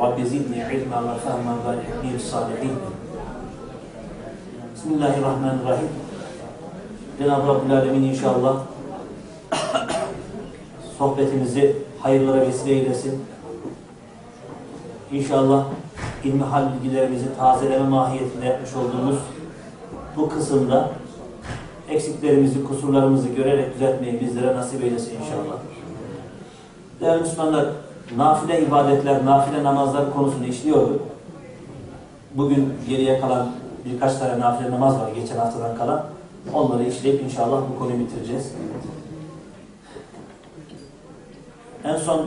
رب زدني علما وفهما والحقني بالصالحين Bismillahirrahmanirrahim. Cenab-ı Rabbül Alemin inşallah sohbetimizi hayırlara vesile eylesin. İnşallah ilmihal bilgilerimizi tazeleme mahiyetinde yapmış olduğumuz bu kısımda eksiklerimizi, kusurlarımızı görerek düzeltmeyi bizlere nasip eylesin inşallah. Değerli Müslümanlar, nafile ibadetler, nafile namazlar konusunu işliyorduk. Bugün geriye kalan birkaç tane nafile namaz var geçen haftadan kalan. Onları işleyip inşallah bu konuyu bitireceğiz. En son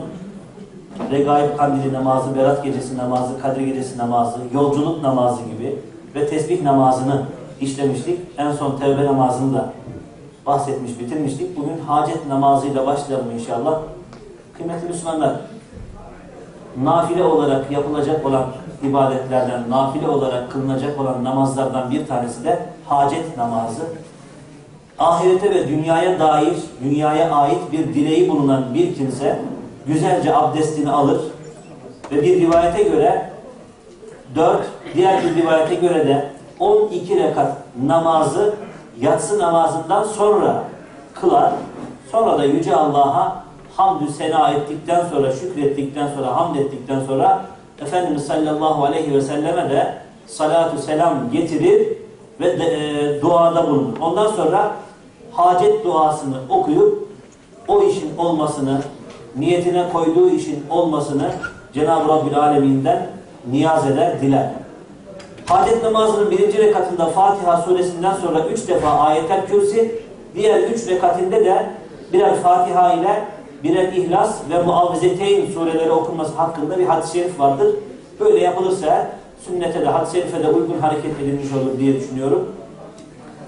Regaib Kandili namazı, Berat Gecesi namazı, Kadir Gecesi namazı, yolculuk namazı gibi ve tesbih namazını işlemiştik. En son tevbe namazını da bahsetmiş, bitirmiştik. Bugün hacet namazıyla başlayalım inşallah. Kıymetli Müslümanlar, nafile olarak yapılacak olan ibadetlerden, nafile olarak kılınacak olan namazlardan bir tanesi de hacet namazı. Ahirete ve dünyaya dair, dünyaya ait bir dileği bulunan bir kimse güzelce abdestini alır ve bir rivayete göre 4, diğer bir rivayete göre de 12 rekat namazı yatsı namazından sonra kılar. Sonra da Yüce Allah'a hamdü sena ettikten sonra, şükrettikten sonra, hamd ettikten sonra Efendimiz sallallahu aleyhi ve selleme de salatu selam getirir ve de, e, duada bulunur. Ondan sonra hacet duasını okuyup o işin olmasını, niyetine koyduğu işin olmasını Cenab-ı Rabbül Alemin'den niyaz eder, diler. Hacet namazının birinci rekatında Fatiha suresinden sonra üç defa ayetel kürsi, diğer üç rekatinde de birer Fatiha ile birer İhlas ve Muavvizeteyn sureleri okunması hakkında bir hadis-i şerif vardır. Böyle yapılırsa sünnete de, hadis-i şerife de uygun hareket edilmiş olur diye düşünüyorum.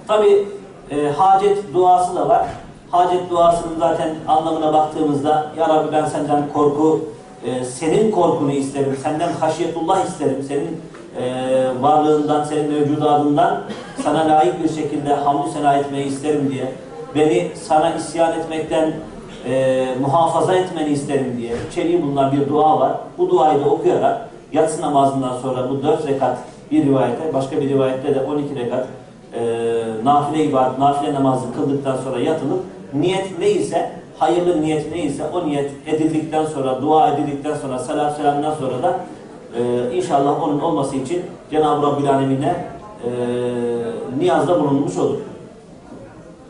Tabi e, hacet duası da var. Hacet duasının zaten anlamına baktığımızda Ya Rabbi ben senden korku, e, senin korkunu isterim, senden haşiyetullah isterim, senin e, varlığından, senin mevcudatından sana layık bir şekilde hamdü sena etmeyi isterim diye, beni sana isyan etmekten e, muhafaza etmeni isterim diye içeriği bulunan bir dua var. Bu duayı da okuyarak yatsı namazından sonra bu dört rekat bir rivayete, başka bir rivayette de 12 rekat e, nafile ibadet, nafile namazı kıldıktan sonra yatılıp niyet neyse, hayırlı niyet neyse o niyet edildikten sonra, dua edildikten sonra, salat selamdan sonra da e, inşallah onun olması için Cenab-ı Rabbül Alemin'e e, niyazda bulunmuş olur.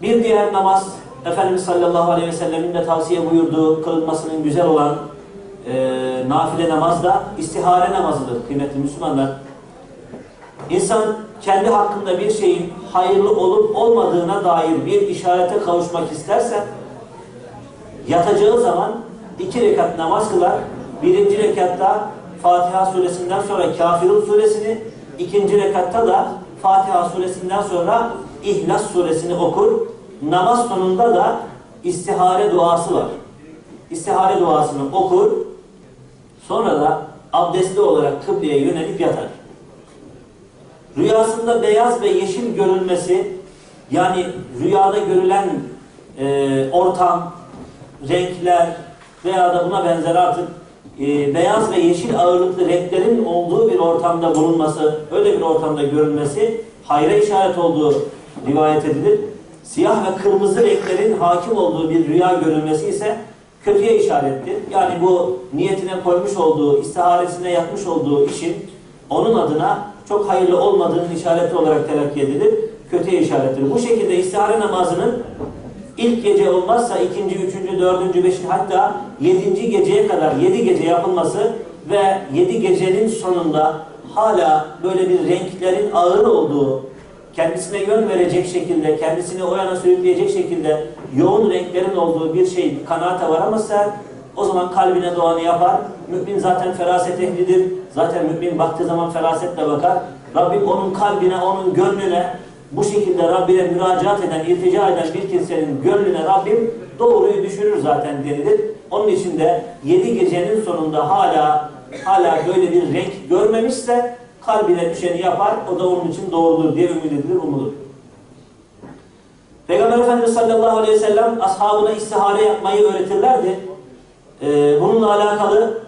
Bir diğer namaz, Efendimiz sallallahu aleyhi ve sellemin de tavsiye buyurduğu kılınmasının güzel olan e, nafile namaz da istihare namazıdır kıymetli Müslümanlar. İnsan kendi hakkında bir şeyin hayırlı olup olmadığına dair bir işarete kavuşmak isterse yatacağı zaman iki rekat namaz kılar. Birinci rekatta Fatiha suresinden sonra Kafirun suresini, ikinci rekatta da Fatiha suresinden sonra İhlas suresini okur. Namaz sonunda da istihare duası var. İstihare duasını okur. Sonra da abdestli olarak kıbleye yönelip yatar. Rüyasında beyaz ve yeşil görülmesi yani rüyada görülen e, ortam, renkler veya da buna benzer artık e, beyaz ve yeşil ağırlıklı renklerin olduğu bir ortamda bulunması, öyle bir ortamda görülmesi hayra işaret olduğu rivayet edilir. Siyah ve kırmızı renklerin hakim olduğu bir rüya görülmesi ise kötüye işarettir. Yani bu niyetine koymuş olduğu, istiharesine yapmış olduğu işin onun adına çok hayırlı olmadığının işareti olarak telakki edilir. Kötüye işarettir. Bu şekilde istihare namazının ilk gece olmazsa ikinci, üçüncü, dördüncü, beşinci hatta yedinci geceye kadar yedi gece yapılması ve yedi gecenin sonunda hala böyle bir renklerin ağır olduğu, kendisine yön verecek şekilde, kendisini o yana sürükleyecek şekilde yoğun renklerin olduğu bir şey kanaate varamazsa o zaman kalbine doğanı yapar. Mümin zaten feraset ehlidir. Zaten mümin baktığı zaman ferasetle bakar. Rabbim onun kalbine, onun gönlüne bu şekilde Rabbine müracaat eden, iltica eden bir kimsenin gönlüne Rabbim doğruyu düşürür zaten denilir. Onun için de yedi gecenin sonunda hala hala böyle bir renk görmemişse kalbine düşeni yapar, o da onun için doğrudur diye ümit edilir, umulur. Peygamber Efendimiz sallallahu aleyhi ve sellem ashabına istihare yapmayı öğretirlerdi. Ee, bununla alakalı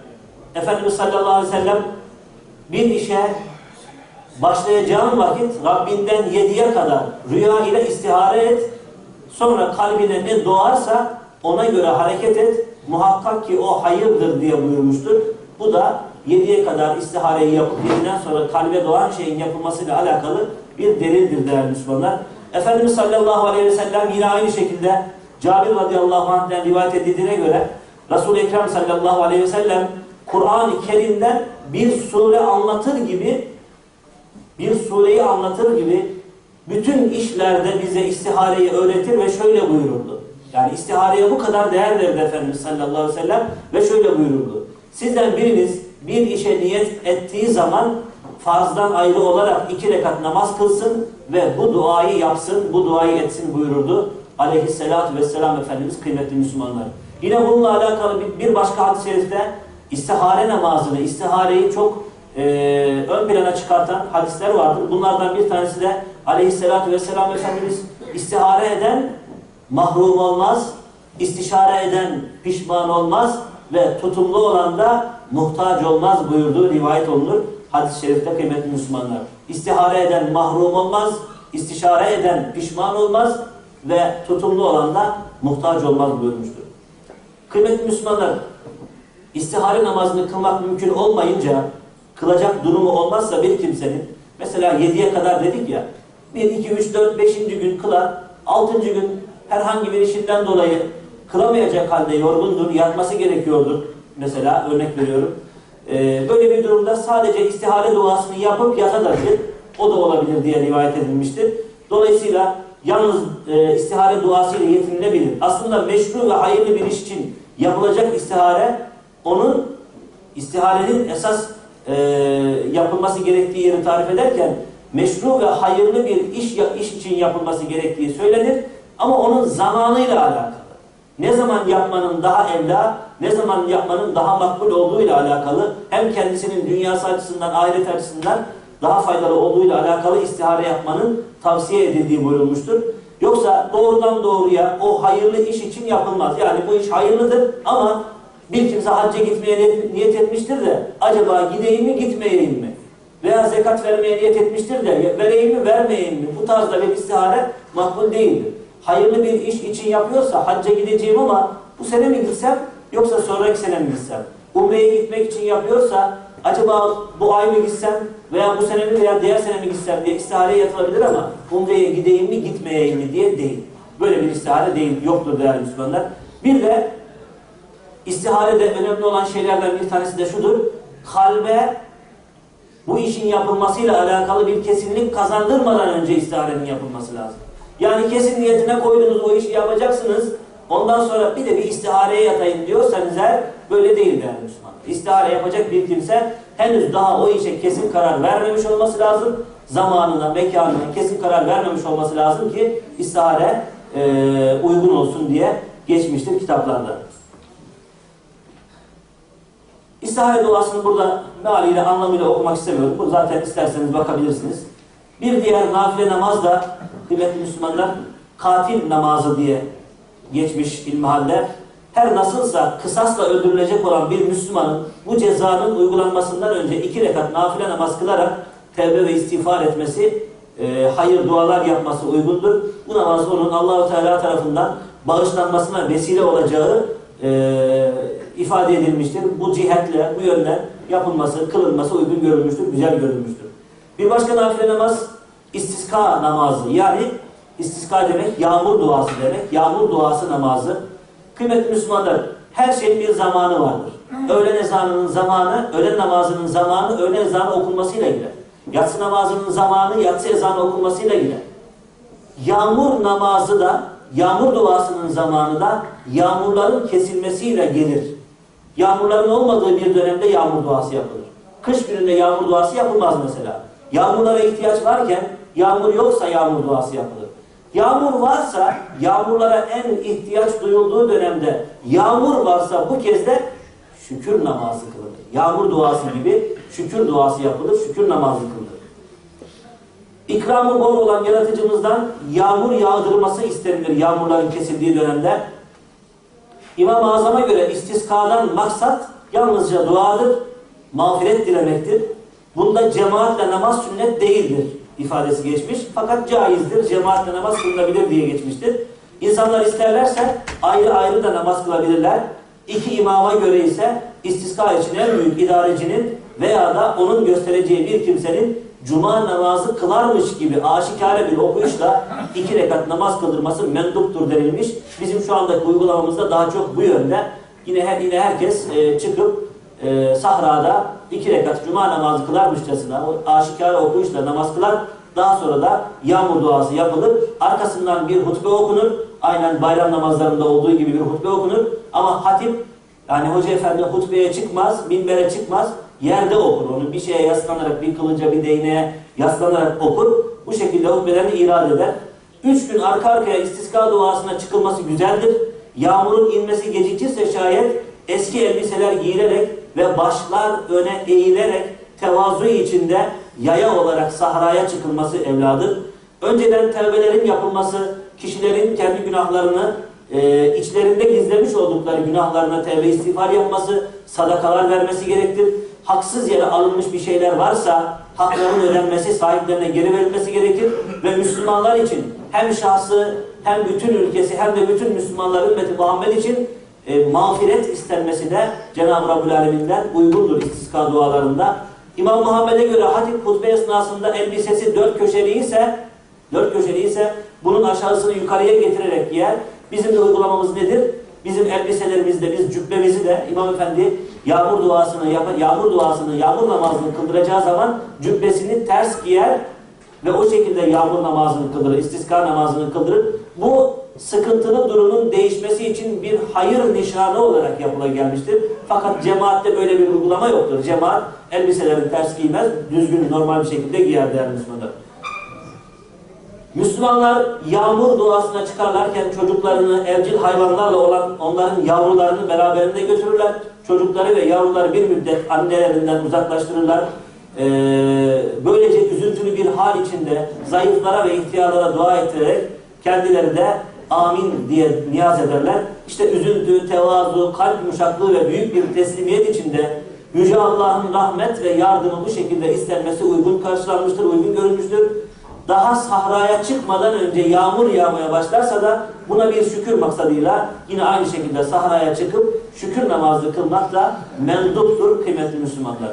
Efendimiz sallallahu aleyhi ve sellem bir işe başlayacağın vakit Rabbinden yediye kadar rüya ile istihare et. Sonra kalbine ne doğarsa ona göre hareket et. Muhakkak ki o hayırdır diye buyurmuştur. Bu da yediye kadar istihareyi yapıp yediden sonra kalbe doğan şeyin yapılmasıyla alakalı bir delildir değerli Müslümanlar. Efendimiz sallallahu aleyhi ve sellem yine aynı şekilde Cabir radıyallahu anh'den rivayet edildiğine göre Resul-i Ekrem sallallahu aleyhi ve sellem Kur'an-ı Kerim'den bir sure anlatır gibi bir sureyi anlatır gibi bütün işlerde bize istihareyi öğretir ve şöyle buyururdu. Yani istihareye bu kadar değer verdi Efendimiz sallallahu aleyhi ve sellem ve şöyle buyururdu. Sizden biriniz bir işe niyet ettiği zaman farzdan ayrı olarak iki rekat namaz kılsın ve bu duayı yapsın, bu duayı etsin buyururdu. Aleyhisselatü vesselam Efendimiz kıymetli Müslümanlar. Yine bununla alakalı bir başka hadis-i şerifte istihare namazını, istihareyi çok e, ön plana çıkartan hadisler vardır. Bunlardan bir tanesi de Aleyhisselatü vesselam Efendimiz istihare eden mahrum olmaz, istişare eden pişman olmaz ve tutumlu olan da muhtaç olmaz buyurduğu rivayet olunur. Hadis-i şerifte kıymetli Müslümanlar. İstihare eden mahrum olmaz, istişare eden pişman olmaz ve tutumlu olan da muhtaç olmaz buyurmuştur. Kıymetli Müslümanlar, istihare namazını kılmak mümkün olmayınca, kılacak durumu olmazsa bir kimsenin, mesela 7'ye kadar dedik ya, 1, 2, 3, 4, 5. gün kılar, 6. gün herhangi bir işinden dolayı kılamayacak halde yorgundur, yatması gerekiyordur. Mesela örnek veriyorum. Ee, böyle bir durumda sadece istihare duasını yapıp yatabilir. O da olabilir diye rivayet edilmiştir. Dolayısıyla yalnız e, istihare duasıyla yetinilebilir. Aslında meşru ve hayırlı bir iş için yapılacak istihare onun istiharenin esas e, yapılması gerektiği yeri tarif ederken meşru ve hayırlı bir iş, iş için yapılması gerektiği söylenir. Ama onun zamanıyla alakalı. Ne zaman yapmanın daha evla, ne zaman yapmanın daha makbul olduğuyla alakalı hem kendisinin dünyası açısından, ahiret açısından daha faydalı olduğuyla alakalı istihare yapmanın tavsiye edildiği buyurulmuştur. Yoksa doğrudan doğruya o hayırlı iş için yapılmaz. Yani bu iş hayırlıdır ama bir kimse hacca gitmeye niyet etmiştir de acaba gideyim mi gitmeyeyim mi? Veya zekat vermeye niyet etmiştir de vereyim mi vermeyeyim mi? Bu tarzda bir istihare makbul değildir. Hayırlı bir iş için yapıyorsa hacca gideceğim ama bu sene mi gitsem yoksa sonraki sene mi gitsem? Umre'ye gitmek için yapıyorsa acaba bu ay mı gitsem veya bu sene mi veya diğer sene mi gitsem diye istihare yapılabilir ama Umre'ye gideyim mi gitmeyeyim mi diye değil. Böyle bir istihare değil, yoktur değerli Müslümanlar. Bir de istiharede önemli olan şeylerden bir tanesi de şudur. Kalbe bu işin yapılmasıyla alakalı bir kesinlik kazandırmadan önce istiharenin yapılması lazım. Yani kesin niyetine koydunuz o işi yapacaksınız. Ondan sonra bir de bir istihareye yatayım diyorsanız eğer böyle değil değerli Müslüman. İstihare yapacak bir kimse henüz daha o işe kesin karar vermemiş olması lazım. Zamanına, mekanına kesin karar vermemiş olması lazım ki istihare e, uygun olsun diye geçmiştir kitaplarda. İstihare duasını burada mealiyle, anlamıyla okumak istemiyorum. Bu zaten isterseniz bakabilirsiniz. Bir diğer nafile namaz da kıymetli Müslümanlar katil namazı diye geçmiş ilmihaller. Her nasılsa kısasla öldürülecek olan bir Müslümanın bu cezanın uygulanmasından önce iki rekat nafile namaz kılarak tevbe ve istiğfar etmesi, e, hayır dualar yapması uygundur. Bu namaz onun Allahu Teala tarafından bağışlanmasına vesile olacağı e, ifade edilmiştir. Bu cihetle, bu yönden yapılması, kılınması uygun görülmüştür, güzel görülmüştür. Bir başka nafile namaz istiska namazı. Yani istiska demek yağmur duası demek. Yağmur duası namazı. Kıymetli Müslümanlar her şeyin bir zamanı vardır. Öğlen ezanının zamanı, öğlen namazının zamanı, öğlen ezanı okunmasıyla gider. Yatsı namazının zamanı, yatsı ezanı okunmasıyla gider. Yağmur namazı da, yağmur duasının zamanı da yağmurların kesilmesiyle gelir. Yağmurların olmadığı bir dönemde yağmur duası yapılır. Kış gününde yağmur duası yapılmaz mesela. Yağmurlara ihtiyaç varken yağmur yoksa yağmur duası yapılır. Yağmur varsa yağmurlara en ihtiyaç duyulduğu dönemde yağmur varsa bu kez de şükür namazı kılınır. Yağmur duası gibi şükür duası yapılır, şükür namazı kılınır. İkramı bol olan yaratıcımızdan yağmur yağdırması istenilir yağmurların kesildiği dönemde. İmam-ı Azam'a göre istiskadan maksat yalnızca duadır, mağfiret dilemektir. Bunda cemaatle namaz sünnet değildir ifadesi geçmiş. Fakat caizdir, cemaatle namaz kılınabilir diye geçmiştir. İnsanlar isterlerse ayrı ayrı da namaz kılabilirler. İki imama göre ise istiska için en büyük idarecinin veya da onun göstereceği bir kimsenin cuma namazı kılarmış gibi aşikare bir okuyuşla iki rekat namaz kıldırması menduptur denilmiş. Bizim şu andaki uygulamamızda daha çok bu yönde. Yine her yine herkes e, çıkıp e, sahrada iki rekat cuma namazı kılarmışçasına o aşikare okuyuşla namaz kılar. Daha sonra da yağmur duası yapılır. Arkasından bir hutbe okunur. Aynen bayram namazlarında olduğu gibi bir hutbe okunur. Ama hatip yani hoca efendi hutbeye çıkmaz, minbere çıkmaz. Yerde okur. Onu bir şeye yaslanarak, bir kılıca, bir değneğe yaslanarak okur. Bu şekilde hutbelerini irad eder. Üç gün arka arkaya istiska duasına çıkılması güzeldir. Yağmurun inmesi gecikirse şayet eski elbiseler giyilerek ve başlar öne eğilerek tevazu içinde yaya olarak sahraya çıkılması evladır. Önceden tevbelerin yapılması, kişilerin kendi günahlarını e, içlerinde gizlemiş oldukları günahlarına tevbe istiğfar yapması, sadakalar vermesi gerektir. Haksız yere alınmış bir şeyler varsa hakların ödenmesi, sahiplerine geri verilmesi gerekir ve Müslümanlar için hem şahsı hem bütün ülkesi hem de bütün Müslümanlar ümmeti Muhammed için e, mağfiret istenmesi de Cenab-ı Rabbül Alemin'den uygundur istiska dualarında. İmam Muhammed'e göre hatip hutbe esnasında elbisesi dört köşeli ise dört köşeli ise bunun aşağısını yukarıya getirerek giyer. Bizim de uygulamamız nedir? Bizim elbiselerimizde biz cübbemizi de İmam Efendi yağmur duasını yağmur duasını, yağmur namazını kıldıracağı zaman cübbesini ters giyer ve o şekilde yağmur namazını kıldırır, istiska namazını kıldırır. Bu sıkıntılı durumun değişmesi için bir hayır nişanı olarak yapıla gelmiştir. Fakat cemaatte böyle bir uygulama yoktur. Cemaat elbiselerini ters giymez, düzgün normal bir şekilde giyer değerli Müslümanlar. Müslümanlar yağmur duasına çıkarlarken çocuklarını evcil hayvanlarla olan onların yavrularını beraberinde götürürler. Çocukları ve yavruları bir müddet annelerinden uzaklaştırırlar. Ee, böylece üzüntülü bir hal içinde zayıflara ve ihtiyarlara dua ettirerek kendileri de amin diye niyaz ederler. İşte üzüntü, tevazu, kalp yumuşaklığı ve büyük bir teslimiyet içinde Yüce Allah'ın rahmet ve yardımı bu şekilde istenmesi uygun karşılanmıştır, uygun görülmüştür. Daha sahraya çıkmadan önce yağmur yağmaya başlarsa da buna bir şükür maksadıyla yine aynı şekilde sahraya çıkıp şükür namazı kılmak da menduptur kıymetli Müslümanlar.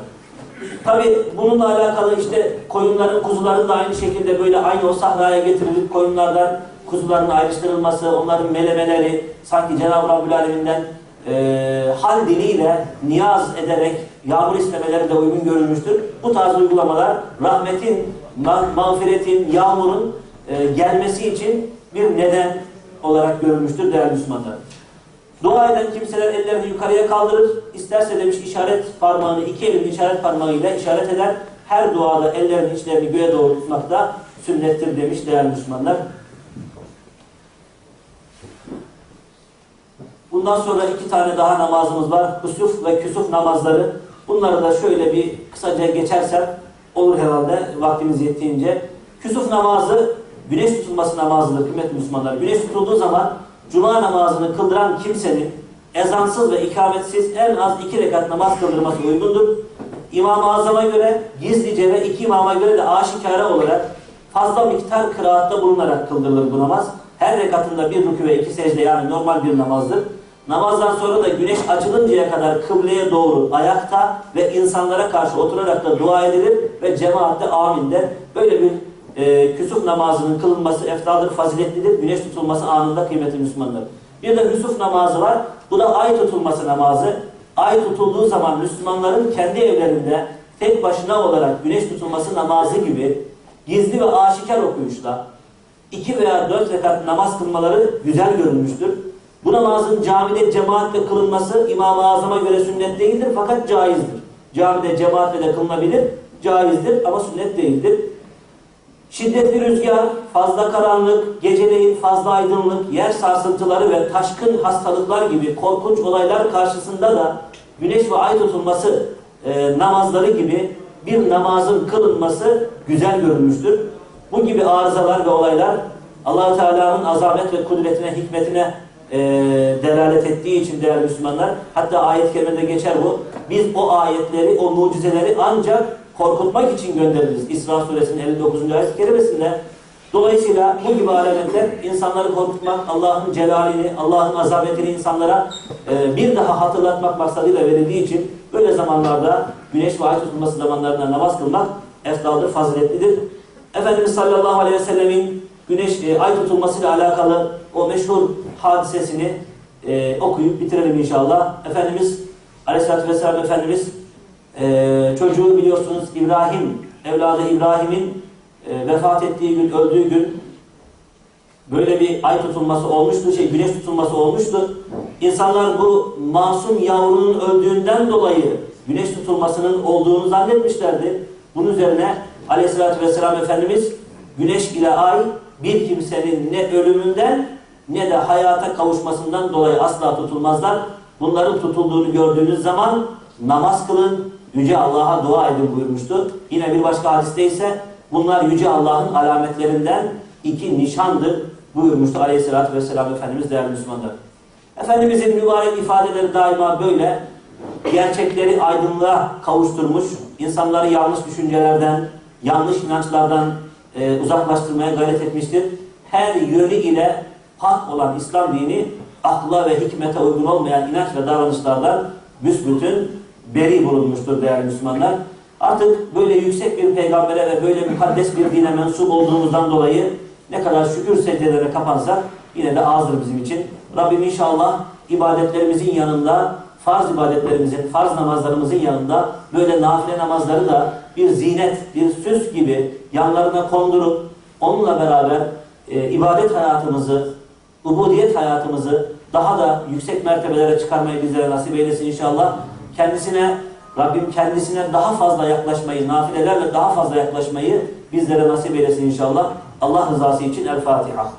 Tabi bununla alakalı işte koyunların, kuzuların da aynı şekilde böyle aynı o sahraya getirilip koyunlardan kuzuların ayrıştırılması, onların melemeleri sanki Cenab-ı Rabbül Alemin'den e, hal diliyle niyaz ederek yağmur istemeleri de uygun görülmüştür. Bu tarz uygulamalar rahmetin, ma mağfiretin, yağmurun e, gelmesi için bir neden olarak görülmüştür değerli Müslümanlar. Dua eden kimseler ellerini yukarıya kaldırır. İsterse demiş işaret parmağını iki elin işaret parmağıyla işaret eder. Her duada ellerini içlerini göğe doğru tutmak da sünnettir demiş değerli Müslümanlar. Bundan sonra iki tane daha namazımız var. Kusuf ve küsuf namazları. Bunları da şöyle bir kısaca geçersem olur herhalde vaktimiz yettiğince. Küsuf namazı güneş tutulması namazıdır kıymetli Müslümanlar. Güneş tutulduğu zaman cuma namazını kıldıran kimsenin ezansız ve ikametsiz en az iki rekat namaz kıldırması uygundur. İmam-ı Azam'a göre gizlice ve iki imama göre de aşikare olarak fazla miktar kıraatta bulunarak kıldırılır bu namaz. Her rekatında bir rükü ve iki secde yani normal bir namazdır. Namazdan sonra da güneş açılıncaya kadar kıbleye doğru ayakta ve insanlara karşı oturarak da dua edilir ve cemaatte amin. Böyle bir e, küsuf namazının kılınması eftaldır, faziletlidir. Güneş tutulması anında kıymetli Müslümanlar. Bir de hüsuf namazı var. Bu da ay tutulması namazı. Ay tutulduğu zaman Müslümanların kendi evlerinde tek başına olarak güneş tutulması namazı gibi gizli ve aşikar okuyuşla iki veya dört rekat namaz kılmaları güzel görülmüştür. Bu namazın camide cemaatle kılınması İmam-ı Azam'a göre sünnet değildir fakat caizdir. Camide cemaatle de kılınabilir. caizdir ama sünnet değildir. Şiddetli rüzgar, fazla karanlık, geceleyin fazla aydınlık, yer sarsıntıları ve taşkın hastalıklar gibi korkunç olaylar karşısında da güneş ve ay tutulması e, namazları gibi bir namazın kılınması güzel görülmüştür. Bu gibi arızalar ve olaylar allah Teala'nın azamet ve kudretine, hikmetine e, delalet ettiği için değerli Müslümanlar, hatta ayet-i kerimede geçer bu, biz o ayetleri, o mucizeleri ancak korkutmak için göndeririz. İsra suresinin 59. ayet-i kerimesinde. Dolayısıyla bu gibi alametler insanları korkutmak, Allah'ın celalini, Allah'ın azametini insanlara e, bir daha hatırlatmak maksadıyla verildiği için böyle zamanlarda güneş ve ay tutulması zamanlarında namaz kılmak efdaldır, faziletlidir. Efendimiz sallallahu aleyhi ve sellemin güneş e, ay tutulmasıyla alakalı o meşhur hadisesini e, okuyup bitirelim inşallah. Efendimiz aleyhissalatü vesselam Efendimiz e, çocuğu biliyorsunuz İbrahim, evladı İbrahim'in e, vefat ettiği gün, öldüğü gün böyle bir ay tutulması olmuştu, şey güneş tutulması olmuştu. İnsanlar bu masum yavrunun öldüğünden dolayı güneş tutulmasının olduğunu zannetmişlerdi. Bunun üzerine aleyhissalatü vesselam Efendimiz güneş ile ay bir kimsenin ne ölümünden ne de hayata kavuşmasından dolayı asla tutulmazlar. Bunların tutulduğunu gördüğünüz zaman namaz kılın, Yüce Allah'a dua edin buyurmuştu. Yine bir başka hadiste ise bunlar Yüce Allah'ın alametlerinden iki nişandır buyurmuştu Aleyhisselatü Vesselam Efendimiz değerli Müslümanlar. Efendimizin mübarek ifadeleri daima böyle gerçekleri aydınlığa kavuşturmuş, insanları yanlış düşüncelerden, yanlış inançlardan e, uzaklaştırmaya gayret etmiştir. Her yönü ile hak olan İslam dini akla ve hikmete uygun olmayan inanç ve davranışlardan büsbütün beri bulunmuştur değerli Müslümanlar. Artık böyle yüksek bir peygambere ve böyle mukaddes bir dine mensup olduğumuzdan dolayı ne kadar şükür secdelere kapansak yine de azdır bizim için. Rabbim inşallah ibadetlerimizin yanında, farz ibadetlerimizin, farz namazlarımızın yanında böyle nafile namazları da bir zinet, bir süs gibi yanlarına kondurup onunla beraber e, ibadet hayatımızı, ubudiyet hayatımızı daha da yüksek mertebelere çıkarmayı bizlere nasip eylesin inşallah. Kendisine, Rabbim kendisine daha fazla yaklaşmayı, nafilelerle daha fazla yaklaşmayı bizlere nasip eylesin inşallah. Allah rızası için El Fatiha.